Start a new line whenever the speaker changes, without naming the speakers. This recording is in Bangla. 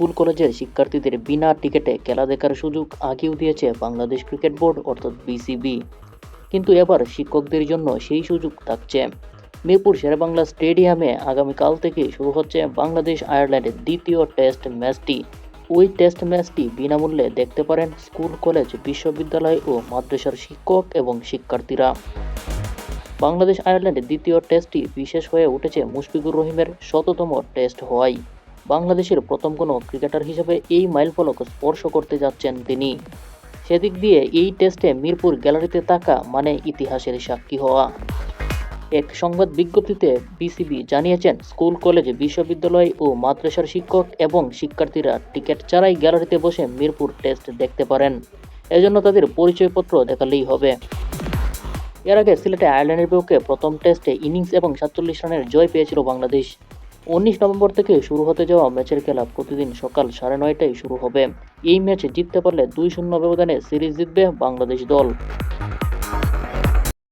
স্কুল কলেজের শিক্ষার্থীদের বিনা টিকিটে খেলা দেখার সুযোগ আগেও দিয়েছে বাংলাদেশ ক্রিকেট বোর্ড, অর্থাৎ বিসিবি। কিন্তু এবার শিক্ষকদের জন্য সেই সুযোগ থাকছে। মিরপুর শেরেবাংলা স্টেডিয়ামে আগামীকাল থেকে শুরু হচ্ছে বাংলাদেশ আয়ারল্যান্ডের দ্বিতীয় টেস্ট ম্যাচটি। ওই টেস্ট ম্যাচটি বিনামূল্যে দেখতে পারেন স্কুল, কলেজ, বিশ্ববিদ্যালয় ও মাদ্রাসার শিক্ষক এবং শিক্ষার্থীরা। বাংলাদেশ আয়ারল্যান্ডের দ্বিতীয় টেস্টটি বিশেষ হয়ে উঠেছে মুশফিকুর রহিমের শততম টেস্ট হওয়ায়। বাংলাদেশের প্রথম কোনো ক্রিকেটার হিসেবে এই মাইলফলক স্পর্শ করতে যাচ্ছেন তিনি। সেদিক দিয়ে এই টেস্টে মিরপুর গ্যালারিতে থাকা মানে ইতিহাসের সাক্ষী হওয়া। এক সংবাদ বিজ্ঞপ্তিতে বিসিবি জানিয়েছেন, স্কুল, কলেজ, বিশ্ববিদ্যালয় ও মাদ্রাসার শিক্ষক এবং শিক্ষার্থীরা টিকিট ছাড়াই গ্যালারিতে বসে মিরপুর টেস্ট দেখতে পারেন। এজন্য তাদের পরিচয়পত্র দেখালেই হবে। এর আগে সিলেটে আয়ারল্যান্ডের বিপক্ষে প্রথম টেস্টে ইনিংস এবং সাতচল্লিশ রানের জয় পেয়েছিল বাংলাদেশ। উনিশ নভেম্বর থেকে শুরু হতে যাওয়া ম্যাচের খেলা প্রতিদিন সকাল সাড়ে নয়টায় শুরু হবে। এই ম্যাচে জিততে পারলে দুই শূন্য ব্যবধানে সিরিজ জিতবে বাংলাদেশ দল।